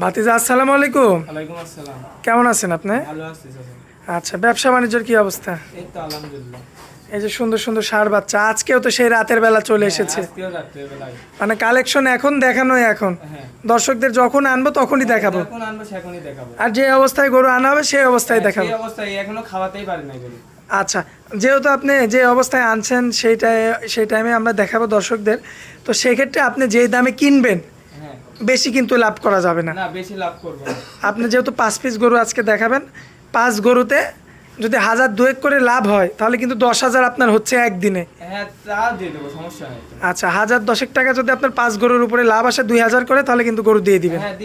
ভাতিজা আসসালামু আলাইকুম। ওয়ালাইকুম আসসালাম। কেমন আছেন আপনি? ভালো আছি আচ্ছা ব্যবসা বাণিজ্যের কি অবস্থা? এই তো আলহামদুলিল্লাহ। এই যে সুন্দর সুন্দর সার বাচ্চা আজকেও তো সেই রাতের বেলা চলে এসেছে। রাত্রে বেলায়। মানে কালেকশন এখন দেখানো এখন। হ্যাঁ। দর্শকদের যখন আনব তখনই দেখাবো। এখন আনব সেখনই দেখাবো। আর যে অবস্থায় গরু আনা হবে সেই অবস্থায় হ্যাঁ, দেখাবো। এখনও খাওয়াতেই পারি না আচ্ছা যেহেতু আপনি যে অবস্থায় আনছেন সেইটাই সেই টাইমে আমরা দেখাবো দর্শকদের। তো সেক্ষেত্রে আপনি যেই দামে কিনবেন হ্যাঁ বেশি কিন্তু লাভ করা যাবে না। বেশি লাভ করব আপনি যেহেতু পাঁচ পিস গরু আজকে দেখাবেন পাঁচ গরুতে যদি হাজার দুয়েক করে লাভ হয় তাহলে কিন্তু দশ হাজার আপনার হচ্ছে একদিনে। হ্যাঁ। আচ্ছা হাজার দশেক টাকা যদি আপনার পাঁচ গরুর উপরে লাভ আসে দুই হাজার করে তাহলে কিন্তু গরু দিয়ে দিবেন। হ্যাঁ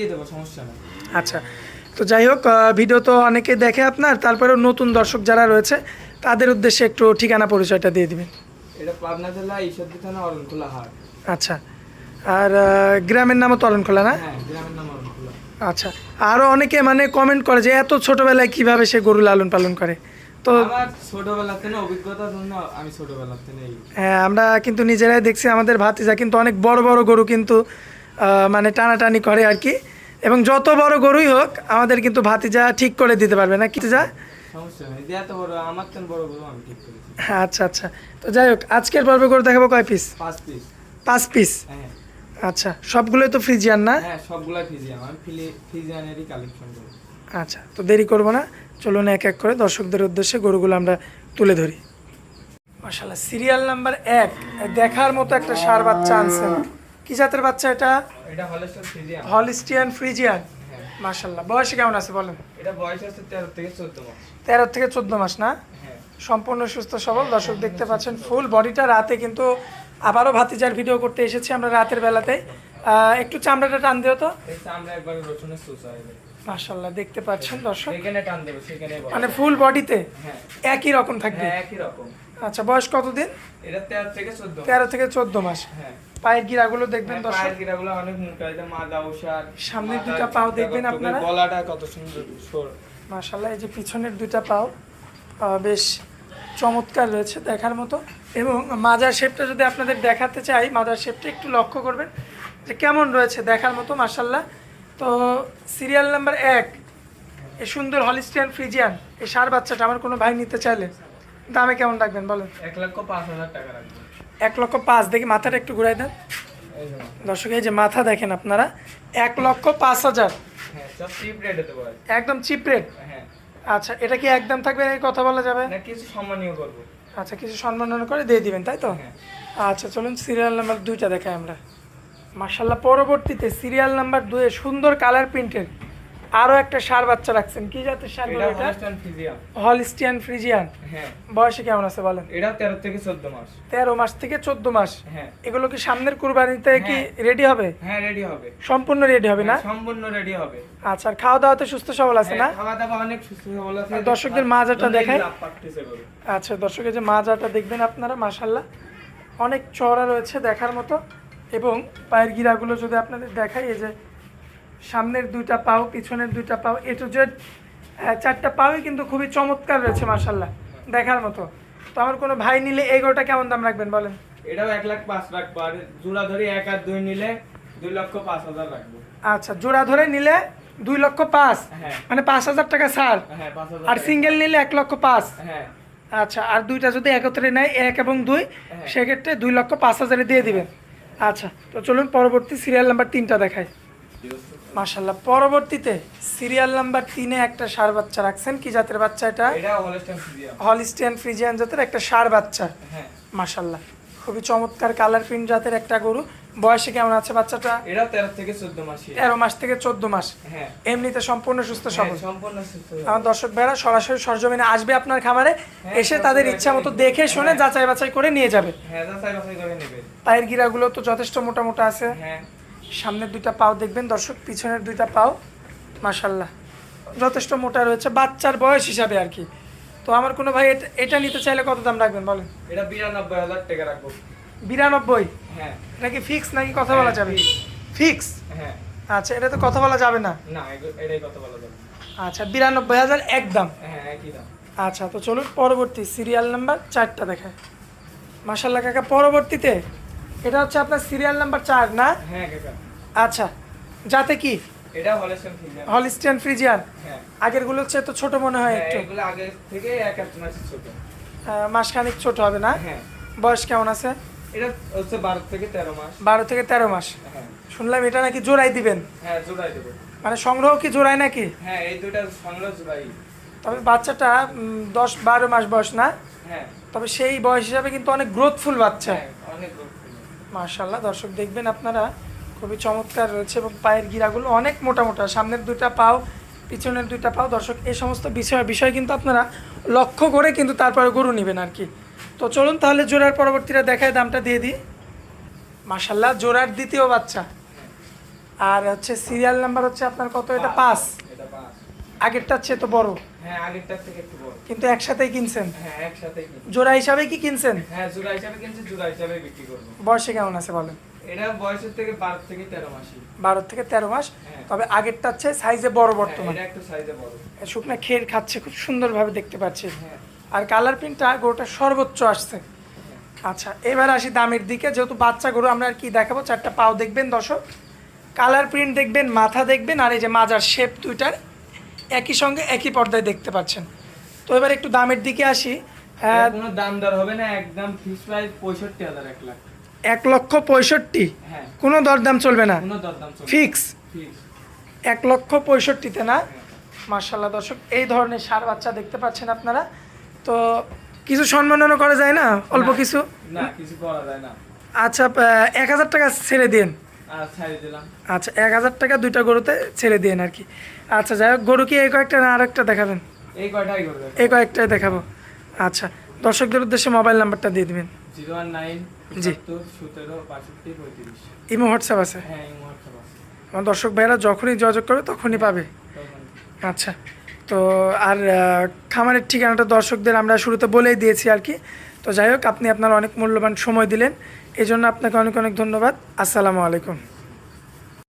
আচ্ছা তো যাই হোক ভিডিও তো অনেকে দেখে আপনার তারপরেও নতুন দর্শক যারা রয়েছে তাদের উদ্দেশ্যে একটু ঠিকানা পরিচয়টা দিয়ে দিবেন। এটা পাবনা জেলা ঈশ্বরদী থানা অরণখোলা হাট। আচ্ছা। আর গ্রামের নামও তরণখোলা না? হ্যাঁ আচ্ছা আরও অনেকে মানে কমেন্ট করে যে এত ছোটবেলায় কীভাবে সে গরু লালন পালন করে? তো ছোটবেলা থেকে অভিজ্ঞতার আমি ছোটবেলা থেকে হ্যাঁ আমরা কিন্তু নিজেরাই দেখছি আমাদের ভাতিজা কিন্তু অনেক বড় বড় গরু কিন্তু মানে টানাটানি করে আর কি। এবং যত বড় গরুই হোক আমাদের কিন্তু ভাতিজা ঠিক করে দিতে পারবে না কি যা আচ্ছা আচ্ছা। তো যাই হোক আজকের পর্বে গরু দেখাবো কয় পিস পাঁচ পিস পাঁচ পিস আচ্ছা সবগুলোই তো ফ্রিজিয়ান না? হ্যাঁ সবগুলাই ফিজিয়াম আমি ফিলি ফিজিয়ানেরই কালেকশন করি। আচ্ছা তো দেরি করব না। চলুন এক এক করে দর্শকদের উদ্দেশ্যে গরুগুলো আমরা তুলে ধরি। মাশাল্লাহ সিরিয়াল নাম্বার এক। দেখার মতো একটা সার বাচ্চা আনছেন। কি জাতের বাচ্চা এটা? এটা হলিস্টিয়ান ফ্রিজিয়ান মাশাল্লাহ বয়সে কেমন আছে বলেন? এটা বয়স আছে তেরো থেকে চোদ্দ মাস। তেরো থেকে চোদ্দ মাস না? হ্যাঁ। সম্পূর্ণ সুস্থ সবল। দর্শক দেখতে পাচ্ছেন ফুল বডিটা রাতে কিন্তু আবারও ভাতিজার ভিডিও করতে এসেছি আমরা রাতের বেলাতে। একটু চামড়াটা টান দিও তো। মাশাল্লাহ দেখতে পাচ্ছেন দর্শক। মানে ফুল বডিতে হ্যাঁ। একই রকম থাকবে? হ্যাঁ একই রকম। আচ্ছা বয়স কতদিন? এটা তেরো থেকে চোদ্দ তেরো থেকে চোদ্দ মাস। হ্যাঁ। পায়ের গিরাগুলো দেখবেন দর্শক? পায়ের গিরাগুলো অনেক মোটা এটা মাজা ওষার সামনের দুইটা পাও দেখবেন আপনারা? গলাটা কত সুন্দর সর। মাশাল্লাহ এই যে পিছনের দুইটা পাও বেশ চমৎকার রয়েছে দেখার মতো। এবং মাজার শেপটা যদি আপনাদের দেখাতে চাই মাজার শেপটা একটু লক্ষ্য করবেন যে কেমন রয়েছে দেখার মতো মাশাল্লাহ তো সিরিয়াল নাম্বার এক এই সুন্দর হলিস্টিয়ান ফ্রিজিয়ান এই সার বাচ্চাটা আমার কোনো ভাই নিতে চাইলে। দামে কেমন রাখবেন বলেন? এক লক্ষ পাঁচ হাজার টাকা রাখব এক লক্ষ পাঁচ দেখি মাথাটা একটু ঘুরাই দেন। দর্শক এই যে মাথা দেখেন আপনারা এক লক্ষ পাঁচ হাজার। হ্যাঁ একদম চিপ রেট হ্যাঁ। আচ্ছা এটা কি একদম থাকবে কথা বলা যাবে? কিছু সম্মানীয় করব। আচ্ছা কিছু সম্মাননা করে দিয়ে দিবেন তাই তো? হ্যাঁ। আচ্ছা চলুন সিরিয়াল নাম্বার দুইটা দেখাই আমরা। মার্শাল্লাহ পরবর্তীতে সিরিয়াল নাম্বার দুয়ে সুন্দর কালার প্রিন্টের আরও একটা সার বাচ্চা রাখছেন। কি জাতের সার এটা এটা? হলস্টাইন ফিজিয়াম হলিস্টিয়ান ফ্রিজিয়ান হ্যাঁ। বয়সে কেমন আছে বলেন? এটা তেরো থেকে চোদ্দ মাস। তেরো মাস থেকে চোদ্দ মাস। হ্যাঁ। এগুলো কি সামনের কুরবানিতে কি রেডি হবে? হ্যাঁ রেডি হবে। সম্পূর্ণ রেডি হবে না? হ্যাঁ, সম্পূর্ণ রেডি হবে। আচ্ছা আর খাওয়া দাওয়াতে সুস্থ সবল আছে না? হ্যাঁ, খাওয়া দাওয়া অনেক সুস্থ সবল আছে। দর্শকদের মাজাটা গরু। আচ্ছা দর্শকের যে মাজাটা দেখবেন আপনারা মাশাল্লাহ অনেক চওড়া রয়েছে দেখার মতো। এবং পায়ের গিরাগুলো যদি আপনাদের দেখাই এই যে সামনের দুইটা পাও পিছনের দুইটা পাও এ টু জেড চারটা পাওই কিন্তু খুবই চমৎকার রয়েছে মার্শাল্লাহ দেখার মতো। তো আমার কোনো ভাই নিলে এই গরুটা কেমন দাম রাখবেন বলেন? এটাও এক লাখ পাঁচ রাখব আর জোড়া ধরে এক আর দুই নিলে দুই লক্ষ পাঁচ হাজার রাখব। আচ্ছা জোড়া ধরে নিলে দুই লক্ষ পাঁচ? হ্যাঁ। মানে পাঁচ হাজার টাকা ছাড়? হ্যাঁ আর সিঙ্গেল নিলে এক লক্ষ পাঁচ? হ্যাঁ। আচ্ছা আর দুইটা যদি একত্রে নেয় এক এবং দুই। সেক্ষেত্রে দুই লক্ষ পাঁচ হাজারে দিয়ে দিবেন। আচ্ছা তো চলুন পরবর্তী সিরিয়াল নাম্বার তিনটা দেখাই। মাশাল্লাহ পরবর্তীতে সিরিয়াল নাম্বার তিনে একটা সার বাচ্চা রাখছেন। কি জাতের বাচ্চা এটা? হলিস্টিয়ান ফ্রিজিয়ান জাতের একটা সার বাচ্চা। হ্যাঁ। মাশাল্লাহ খুবই চমৎকার কালার প্রিন্ট জাতের একটা গরু। বয়সে কেমন আছে বাচ্চাটা? এটাও তেরো থেকে চোদ্দ মাসি। তেরো মাস থেকে চোদ্দ মাস। হ্যাঁ। এমনিতে সম্পূর্ণ সুস্থ হ্যাঁ, সবল। সম্পূর্ণ সুস্থ আমার দর্শক ভাইরা সরাসরি সরজমিনে আসবে আপনার খামারে। এসে তাদের ইচ্ছা মতো দেখে শুনে যাচাই বাছাই করে নিয়ে যাবে। হ্যাঁ যাচাই বাছাই করে নেবে। পায়ের গিরাগুলো তো যথেষ্ট মোটা মোটা আছে। হ্যাঁ। সামনের দুইটা পাও দেখবেন দর্শক পিছনের দুইটা পাও মাশাল্লাহ যথেষ্ট মোটা রয়েছে বাচ্চার বয়স হিসাবে আর কি। তো আমার কোনো ভাই এটা- নিতে চাইলে কত দাম রাখবেন বলেন? এটা বিরানব্বই হাজার টাকা রাখব। বিরানব্বই? হ্যাঁ। নাকি ফিক্স নাকি কথা বলা যাবে? ফিক্স হ্যাঁ। আচ্ছা এটা তো কথা বলা যাবে না। না এটাই কথা বলা যাবে আচ্ছা বিরানব্বই হাজার একদম হ্যাঁ একই দাম। আচ্ছা তো চলুন পরবর্তী সিরিয়াল নাম্বার চারটা দেখায় মাশাল্লাহ কাকা পরবর্তীতে এটা হচ্ছে আপনার সিরিয়াল নাম্বার চার না? হ্যাঁ কাকা আচ্ছা যাতে কি? এটা হলেস্টন ফিজিয়ান হলিস্টিয়ান ফ্রিজিয়ান হ্যাঁ। আগেরগুলো হচ্ছে তো ছোট মনে হয় হ্যাঁ, একটু। এগুলো আগে থেকে এক এক মাস ছোট। মাসখানিক ছোট হবে না? হ্যাঁ। বয়স কেমন আছে? এটা হচ্ছে বারো থেকে তেরো মাস। বারো থেকে তেরো মাস। হ্যাঁ। শুনলাম এটা নাকি জোড়াই দিবেন? হ্যাঁ জোড়াই দেবো। মানে সংগ্রহ কি জোড়ায় নাকি? হ্যাঁ এই দুইটা সংগ্রহ জোড়াই। তবে বাচ্চাটা উম, দশ বারো মাস বয়স না? হ্যাঁ। তবে সেই বয়স হিসাবে কিন্তু অনেক গ্রোথফুল বাচ্চা। হ্যাঁ অনেক। মার্শাল্লাহ দর্শক দেখবেন আপনারা, খুবই চমৎকার রয়েছে এবং পায়ের গিরাগুলো অনেক মোটা মোটা। সামনের দুইটা পাও, পিছনের দুইটা পাও, দর্শক এই সমস্ত বিষয় বিষয় কিন্তু আপনারা লক্ষ্য করে কিন্তু তারপরে গরু নেবেন আর কি তো চলুন তাহলে জোড়ার পরবর্তীটা দেখায়, দামটা দিয়ে দিই। মার্শাল্লাহ জোড়ার দ্বিতীয় বাচ্চা। আর হচ্ছে সিরিয়াল নাম্বার হচ্ছে আপনার কত? এটা পাঁচ। আগেরটার চেয়ে তো বড়। হ্যাঁ আগেরটার থেকে একটু বড়। কিন্তু একসাথেই কিনছেন? হ্যাঁ একসাথেই। জোড়া হিসাবে কি কিনছেন? হ্যাঁ জোড়া হিসাবে কিনছি জোড়া হিসাবে বিক্রি করব। বয়সে কেমন আছে বলেন? এটা বয়সের থেকে বারো থেকে তেরো মাসই বারো থেকে তেরো মাস। হ্যাঁ। তবে আগেরটার চেয়ে সাইজে বড় হ্যাঁ, বর্তমান। এটা একটু সাইজে বড়। শুকনা খের খাচ্ছে খুব সুন্দরভাবে দেখতে পাচ্ছি। হ্যাঁ। আর কালার প্রিন্টটা গরুটা সর্বোচ্চ আসছে। আচ্ছা এবার আসি দামের দিকে। যেহেতু বাচ্চা গরু আমরা আর কি দেখাবো? চারটা পাও দেখবেন দর্শক। কালার প্রিন্ট দেখবেন মাথা দেখবেন আর এই যে মাজার শেপ দুইটার। একই সঙ্গে একই পর্দায় দেখতে পাচ্ছেন। তো এবার একটু দামের দিকে আসি। হ্যাঁ, কোনো দাম দর হবে না একদম ফিক্স প্রাইস পঁয়ষট্টি হাজার এক লাখ। এক লক্ষ পঁয়ষট্টি? হ্যাঁ। কোনো দরদাম চলবে না? ফিক্স এক লক্ষ পঁয়ষট্টিতে না? মার্শাল্লাহ দর্শক এই ধরনের সার বাচ্চা দেখতে পাচ্ছেন আপনারা। তো কিছু সম্মাননা করা যায় না? অল্প কিছু? না কিছু করা যায় না। আচ্ছা এক হাজার টাকা ছেড়ে দিন। আচ্ছা এক হাজার টাকা দুইটা গরুতে ছেড়ে দিন আর কি। আচ্ছা যাই হোক গরু কি এই কয়েকটা না আর একটা দেখাবেন? এই কয়টাই এই কয়েকটাই দেখাবো। আচ্ছা দর্শকদের উদ্দেশ্যে মোবাইল নাম্বারটা দিয়ে দিবেন। জিরো ওয়ান নাইন জি। সতেরো বাষট্টি পঁয়ত্রিশ। ইমো হোয়াটসঅ্যাপ আছে? হ্যাঁ এই হোয়াটসঅ্যাপ আছে। আমার দর্শক ভাইরা যখনই যোগাযোগ করবে তখনই পাবে। আচ্ছা তো আর খামারের ঠিকানাটা দর্শকদের আমরা শুরুতে বলেই দিয়েছি আর কি। তো যাই হোক, আপনি আপনার অনেক মূল্যবান সময় দিলেন। এই জন্য আপনাকে অনেক অনেক ধন্যবাদ। আসসালামু আলাইকুম।